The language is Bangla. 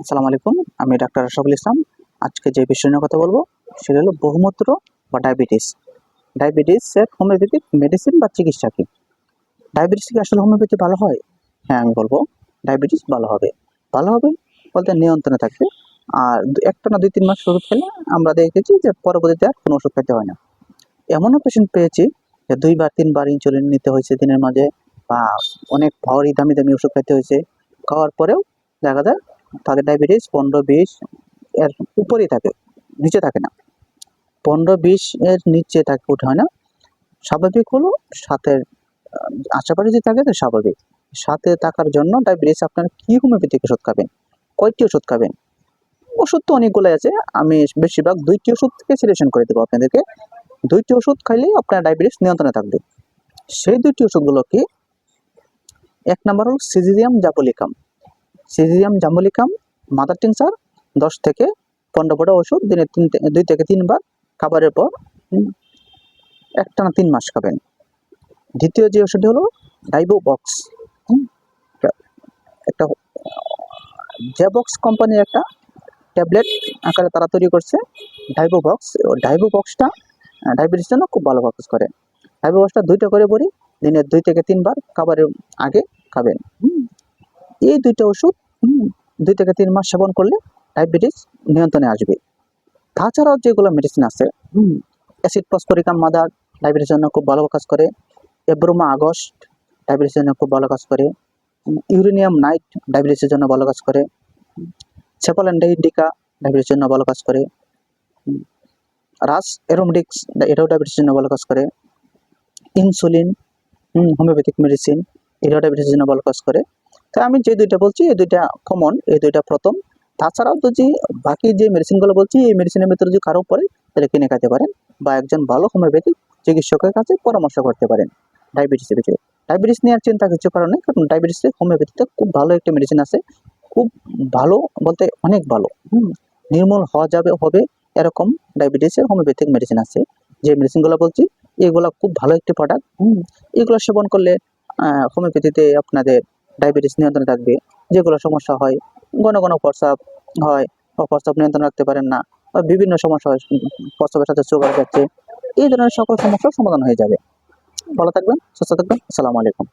আসসালামু আলাইকুম, আমি ডাক্তার আশরাফুল ইসলাম। আজকে যে বিষয় নিয়ে কথা বলব, সেটা হলো বহুমূত্র বা ডায়াবেটিস। ডায়াবেটিসের হোমিওপ্যাথিক মেডিসিন বা চিকিৎসা কি? ডায়াবেটিস কি আসলে হোমিওপ্যাথি ভালো হয়? হ্যাঁ আমি বলব, ডায়াবেটিস ভালো হবে। ভালো হবে বলতে নিয়ন্ত্রণে থাকবে আর একটা না দুই তিন মাস ওষুধ খেলে আমরা দেখেছি যে পরবর্তীতে আর কোনো ওষুধ খেতে হয় না। এমনও পেশেন্ট পেয়েছি যে দুইবার, তিনবার ইনসুলিন নিতে হয়েছে দিনের মাঝে বা অনেক ভারী, দামি দামি ওষুধ খেতে হয়েছে। খাওয়ার পরেও দেখা যায় তাদের ডায়াবেটিস পনেরো, বিশ এর উপরেই থাকে, নিচে থাকে না। পনেরো, বিশ এর নিচে থাকে উঠে হয় না। স্বাভাবিক হলো সাতের আশেপাশে যদি থাকে তো স্বাভাবিক। সাথে থাকার জন্য ডায়াবেটিস আপনার কি হোমিওপ্যাথিক ওষুধ খাবেন? কয়টি ওষুধ খাবেন? ওষুধ তো অনেকগুলো আছে। আমি বেশিরভাগ দুইটি ওষুধ থেকে সিলেকশন করে দেবো আপনাদেরকে। দুইটি ওষুধ খাইলেই আপনার ডায়াবেটিস নিয়ন্ত্রণে থাকবে। সেই দুইটি ওষুধগুলো কি? এক নম্বর হল syzygium jambolanum syzygium jambolanum mother tincture দশ থেকে পনেরো ফোটা ওষুধ দিনে তিন দুই থেকে তিনবার খাবারের পর হুম, একটানা তিন মাস খাবেন। দ্বিতীয় যে ওষুধটি হলো ডাইবো বক্স একটা জেবক্স কোম্পানির একটা ট্যাবলেট আকারে তারা তৈরি করছে ডাইবো বক্স ডাইবো বক্সটা ডায়াবেটিস জন্য খুব ভালো কাজ করে। ডাইবো বক্সটা দুইটা করে বড়ি দিনে দুই থেকে তিনবার খাবারের আগে খাবেন। এই দুইটা ওষুধ দুই থেকে তিন মাস সেবন করলে ডায়াবেটিস নিয়ন্ত্রণে আসবে। তাছাড়াও যেগুলো মেডিসিন আছে অ্যাসিড ফসফরিকাম মাদার ডায়াবেটিসের জন্য খুব ভালো কাজ করে, এব্রোমা আগস্ট ডায়াবেটিসের জন্য খুব ভালো কাজ করে, ইউরেনিয়াম নাইট ডায়াবেটিসের জন্য ভালো কাজ করে সেপালেন্ডা ইন্ডিকা ডায়াবেটিসের জন্য ভালো কাজ করে রাস এরোমেডিক্স এটাও ডায়াবেটিসের জন্য ভালো কাজ করে, ইনসুলিন হোমিওপ্যাথিক মেডিসিন এটাও ডায়াবেটিসের জন্য ভালো কাজ করে। তাই আমি যে দুইটা বলছি, এই দুইটা কমন এই দুইটা প্রথম। তাছাড়াও তো যে বাকি যে মেডিসিনগুলো বলছি, এই মেডিসিনের ভিতরে যদি কারও পরে তাহলে কিনে খেতে পারেন বা একজন ভালো হোমিওপ্যাথিক চিকিৎসকের কাছে পরামর্শ করতে পারেন ডায়াবেটিসের বিষয়ে। ডায়াবেটিস নেওয়ার চিন্তা কিছু কারণে কারণ ডায়াবেটিসে হোমিওপ্যাথিতে খুব ভালো একটা মেডিসিন আছে। খুব ভালো বলতে অনেক ভালো নির্মূল হওয়া যাবে, হবে এরকম ডায়াবেটিসের হোমিওপ্যাথিক মেডিসিন আছে। যে মেডিসিনগুলো বলছি, এগুলো খুব ভালো একটি প্রোডাক্ট এগুলো সেবন করলে হোমিওপ্যাথিতে আপনাদের ডায়াবেটিস নিয়ন্ত্রণে থাকবে, যেগুলো সমস্যা হয়, ঘন ঘন প্রস্রাব হয়, বা প্রস্রাব নিয়ন্ত্রণ রাখতে পারেন না, বা বিভিন্ন সমস্যা হয়, প্রস্রাবের সাথে সুগার যাচ্ছে, এই ধরনের সকল সমস্যার সমাধান হয়ে যাবে। ভালো থাকবেন, সুস্থ থাকবেন, আসসালামু আলাইকুম।